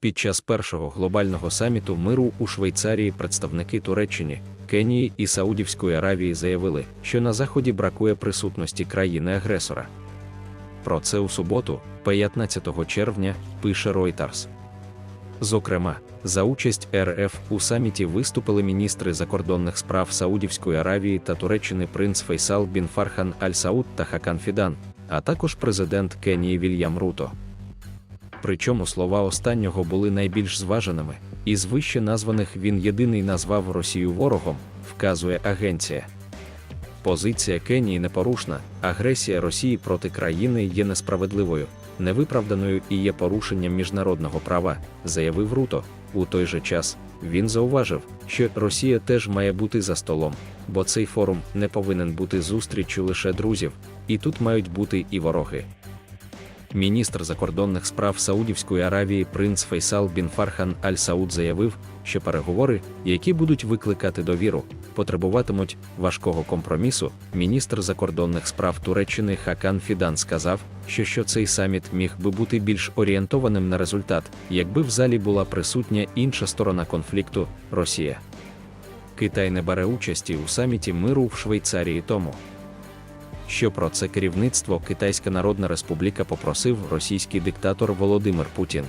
Під час першого глобального саміту миру у Швейцарії представники Туреччини, Кенії і Саудівської Аравії заявили, що на заході бракує присутності країни-агресора. Про це у суботу, 15 червня, пише Reuters. Зокрема, за участь РФ у саміті виступили міністри закордонних справ Саудівської Аравії та Туреччини принц Фейсал бін Фархан Аль Сауд та Хакан Фідан, а також президент Кенії Вільям Руто. Причому слова останнього були найбільш зваженими, і з вище названих він єдиний назвав Росію ворогом, вказує агенція. Позиція Кенії непорушна, агресія Росії проти країни є несправедливою, невиправданою і є порушенням міжнародного права, заявив Руто. У той же час він зауважив, що Росія теж має бути за столом, бо цей форум не повинен бути зустріччю лише друзів, і тут мають бути і вороги. Міністр закордонних справ Саудівської Аравії принц Фейсал бін Фархан Аль Сауд заявив, що переговори, які будуть викликати довіру, потребуватимуть важкого компромісу. Міністр закордонних справ Туреччини Хакан Фідан сказав, що, що цей саміт міг би бути більш орієнтованим на результат, якби в залі була присутня інша сторона конфлікту Росія. Китай не бере участі у саміті миру в Швейцарії тому що про це керівництво Китайська Народна Республіка попросив російський диктатор Володимир Путін.